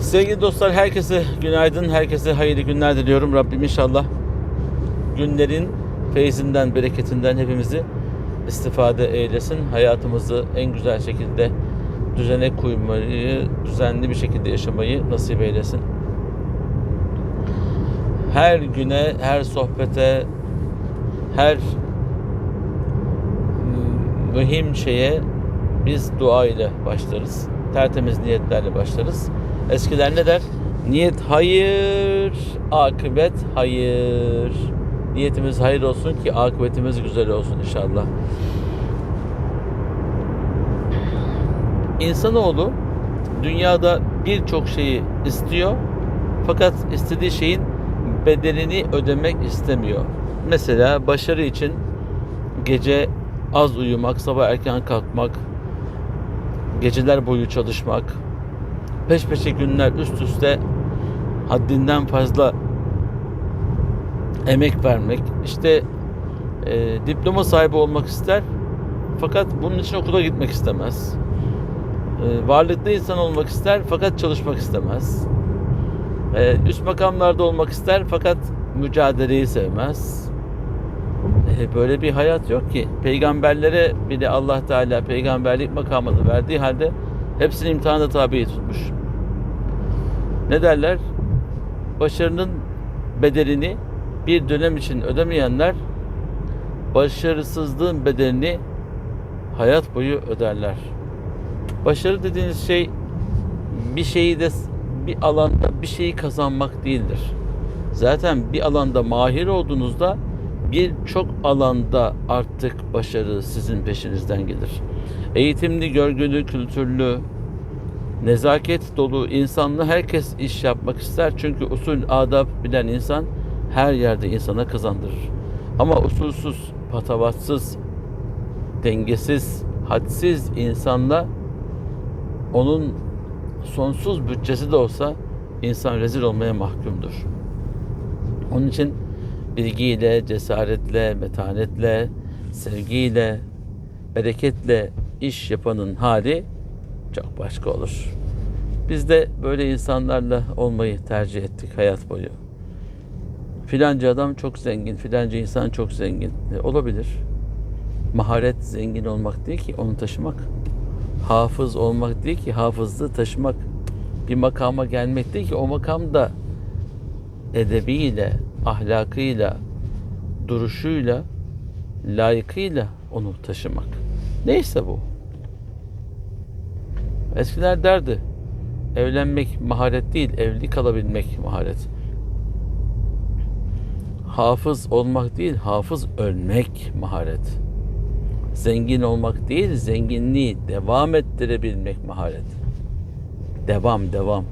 Sevgili dostlar herkese günaydın, herkese hayırlı günler diliyorum. Rabbim inşallah günlerin feyzinden, bereketinden hepimizi istifade eylesin. Hayatımızı en güzel şekilde düzene koymayı, düzenli bir şekilde yaşamayı nasip eylesin. Her güne, her sohbete, her mm, mühim şeye biz dua ile başlarız. Tertemiz niyetlerle başlarız. Eskiler ne der? Niyet hayır, akıbet hayır. Niyetimiz hayır olsun ki akıbetimiz güzel olsun inşallah. İnsanoğlu dünyada birçok şeyi istiyor fakat istediği şeyin bedelini ödemek istemiyor. Mesela başarı için gece az uyumak, sabah erken kalkmak, geceler boyu çalışmak, peş peşe günler üst üste haddinden fazla emek vermek, işte e, diploma sahibi olmak ister fakat bunun için okula gitmek istemez. E, varlıklı insan olmak ister fakat çalışmak istemez. E, üst makamlarda olmak ister fakat mücadeleyi sevmez. E, böyle bir hayat yok ki. Peygamberlere bile Allah Teala peygamberlik makamını verdiği halde hepsini imtihana tabi tutmuş. Ne derler? Başarının bedelini bir dönem için ödemeyenler başarısızlığın bedelini hayat boyu öderler. Başarı dediğiniz şey bir şeyi de bir alanda bir şeyi kazanmak değildir. Zaten bir alanda mahir olduğunuzda birçok alanda artık başarı sizin peşinizden gelir. Eğitimli, görgülü, kültürlü, nezaket dolu, insanlı herkes iş yapmak ister. Çünkü usul, adab bilen insan her yerde insana kazandırır. Ama usulsüz, patavatsız, dengesiz, hadsiz insanla onun sonsuz bütçesi de olsa insan rezil olmaya mahkumdur. Onun için bilgiyle, cesaretle, metanetle, sevgiyle, bereketle iş yapanın hali çok başka olur. Biz de böyle insanlarla olmayı tercih ettik hayat boyu. Filanca adam çok zengin, filanca insan çok zengin. E, olabilir. Maharet zengin olmak değil ki onu taşımak. Hafız olmak değil ki hafızlığı taşımak. Bir makama gelmek değil ki o makamda edebiyle, ahlakıyla, duruşuyla, layıkıyla onu taşımak. Neyse bu. Eskiler derdi, evlenmek maharet değil, evli kalabilmek maharet. Hafız olmak değil, hafız ölmek maharet. Zengin olmak değil, zenginliği devam ettirebilmek maharet. Devam, devam.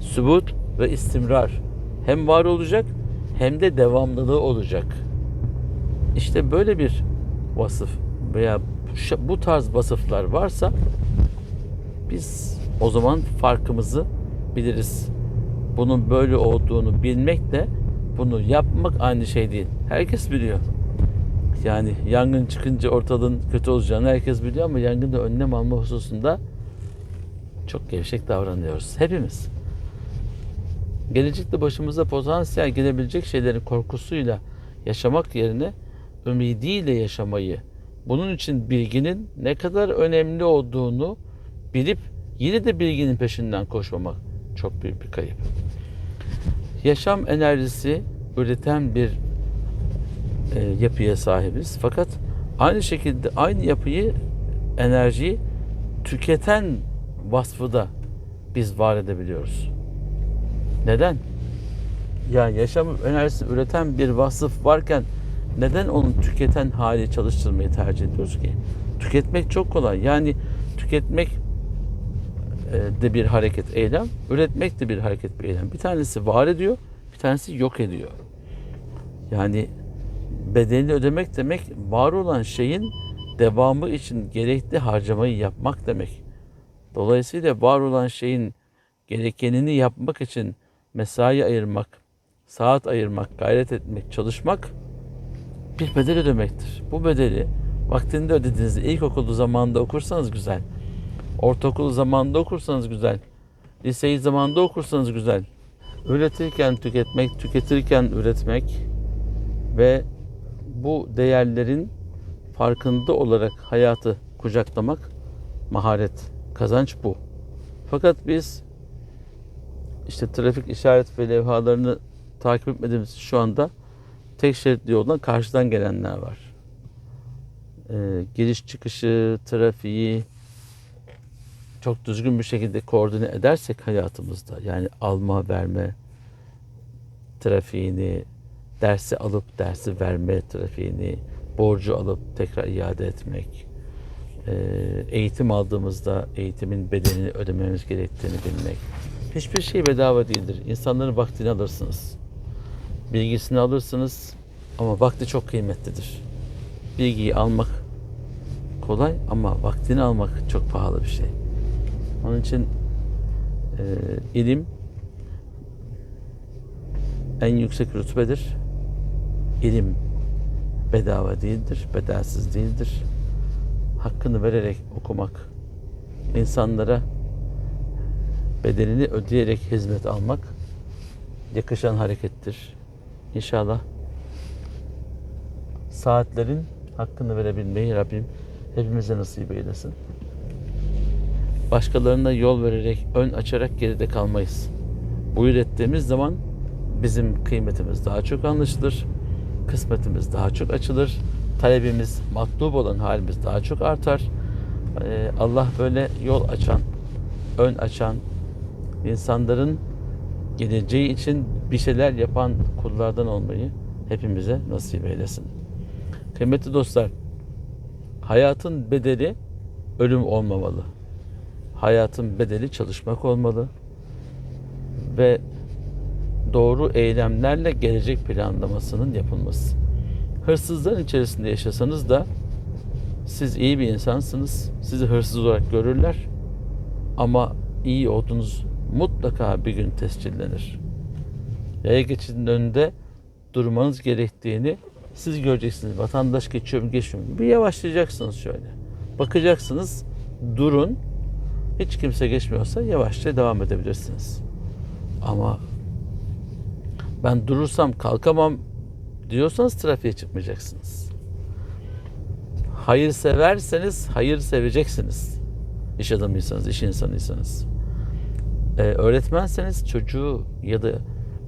Sübut ve istimrar. Hem var olacak hem de devamlılığı olacak. İşte böyle bir vasıf veya bu tarz vasıflar varsa biz o zaman farkımızı biliriz. Bunun böyle olduğunu bilmek de bunu yapmak aynı şey değil. Herkes biliyor. Yani yangın çıkınca ortalığın kötü olacağını herkes biliyor ama yangında önlem alma hususunda çok gevşek davranıyoruz. Hepimiz. Gelecekte başımıza potansiyel gelebilecek şeylerin korkusuyla yaşamak yerine ümidiyle yaşamayı, bunun için bilginin ne kadar önemli olduğunu bilip yine de bilginin peşinden koşmamak çok büyük bir kayıp. Yaşam enerjisi üreten bir e, yapıya sahibiz. Fakat aynı şekilde aynı yapıyı, enerjiyi tüketen vasfı da biz var edebiliyoruz. Neden? Ya yaşam enerjisi üreten bir vasıf varken neden onun tüketen hali çalıştırmayı tercih ediyoruz ki? Tüketmek çok kolay. Yani tüketmek e, de bir hareket eylem, üretmek de bir hareket bir eylem. Bir tanesi var ediyor, bir tanesi yok ediyor. Yani bedelini ödemek demek var olan şeyin devamı için gerekli harcamayı yapmak demek. Dolayısıyla var olan şeyin gerekenini yapmak için mesai ayırmak, saat ayırmak, gayret etmek, çalışmak bir bedel ödemektir. Bu bedeli vaktinde ödediğinizde ilkokulu zamanında okursanız güzel. Ortaokulu zamanında okursanız güzel. Liseyi zamanında okursanız güzel. Üretirken tüketmek, tüketirken üretmek ve bu değerlerin farkında olarak hayatı kucaklamak maharet, kazanç bu. Fakat biz işte trafik işaret ve levhalarını takip etmediğimiz şu anda tek şeritli yoldan karşıdan gelenler var. Ee, giriş çıkışı, trafiği çok düzgün bir şekilde koordine edersek hayatımızda yani alma verme trafiğini, dersi alıp dersi verme trafiğini, borcu alıp tekrar iade etmek, eğitim aldığımızda eğitimin bedelini ödememiz gerektiğini bilmek. Hiçbir şey bedava değildir. İnsanların vaktini alırsınız. Bilgisini alırsınız ama vakti çok kıymetlidir. Bilgiyi almak kolay ama vaktini almak çok pahalı bir şey. Onun için e, ilim en yüksek rütbedir. İlim bedava değildir, bedelsiz değildir. Hakkını vererek okumak, insanlara bedelini ödeyerek hizmet almak yakışan harekettir. İnşallah saatlerin hakkını verebilmeyi Rabbim hepimize nasip eylesin. Başkalarına yol vererek, ön açarak geride kalmayız. Bu ürettiğimiz zaman bizim kıymetimiz daha çok anlaşılır, kısmetimiz daha çok açılır, talebimiz, matlub olan halimiz daha çok artar. Ee, Allah böyle yol açan, ön açan, insanların geleceği için bir şeyler yapan kullardan olmayı hepimize nasip eylesin. Kıymetli dostlar, hayatın bedeli ölüm olmamalı. Hayatın bedeli çalışmak olmalı. Ve doğru eylemlerle gelecek planlamasının yapılması. Hırsızların içerisinde yaşasanız da siz iyi bir insansınız. Sizi hırsız olarak görürler. Ama iyi olduğunuz mutlaka bir gün tescillenir. Yaya geçidinin önünde durmanız gerektiğini siz göreceksiniz. Vatandaş geçiyor mu geçmiyor mu? Bir yavaşlayacaksınız şöyle. Bakacaksınız durun. Hiç kimse geçmiyorsa yavaşça devam edebilirsiniz. Ama ben durursam kalkamam diyorsanız trafiğe çıkmayacaksınız. Hayır severseniz hayır seveceksiniz. İş adamıysanız, iş insanıysanız. Ee, öğretmenseniz çocuğu ya da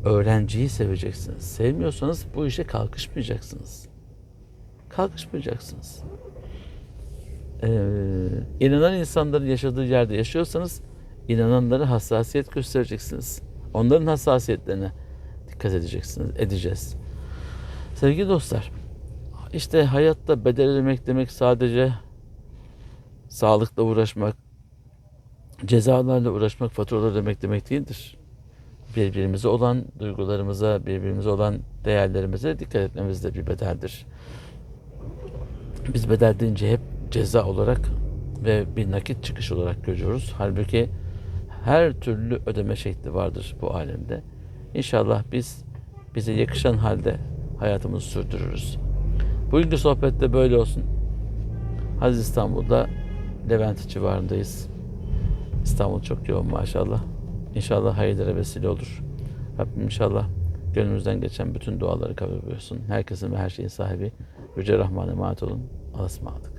öğrenciyi seveceksiniz. Sevmiyorsanız bu işe kalkışmayacaksınız. Kalkışmayacaksınız. Ee, inanan insanların yaşadığı yerde yaşıyorsanız inananlara hassasiyet göstereceksiniz. Onların hassasiyetlerine dikkat edeceksiniz, edeceğiz. Sevgili dostlar, işte hayatta bedel ödemek demek sadece sağlıkla uğraşmak, cezalarla uğraşmak, faturalar ödemek demek değildir. Birbirimize olan duygularımıza, birbirimize olan değerlerimize dikkat etmemiz de bir bedeldir. Biz bedel deyince hep ceza olarak ve bir nakit çıkış olarak görüyoruz. Halbuki her türlü ödeme şekli vardır bu alemde. İnşallah biz bize yakışan halde hayatımızı sürdürürüz. Bugünkü sohbette böyle olsun. Aziz İstanbul'da Levent civarındayız. İstanbul çok yoğun maşallah. İnşallah hayırlara vesile olur. Rabbim inşallah gönlümüzden geçen bütün duaları kabul buyursun. Herkesin ve her şeyin sahibi Yüce Rahman'a emanet olun. Allah'a ısmarladık.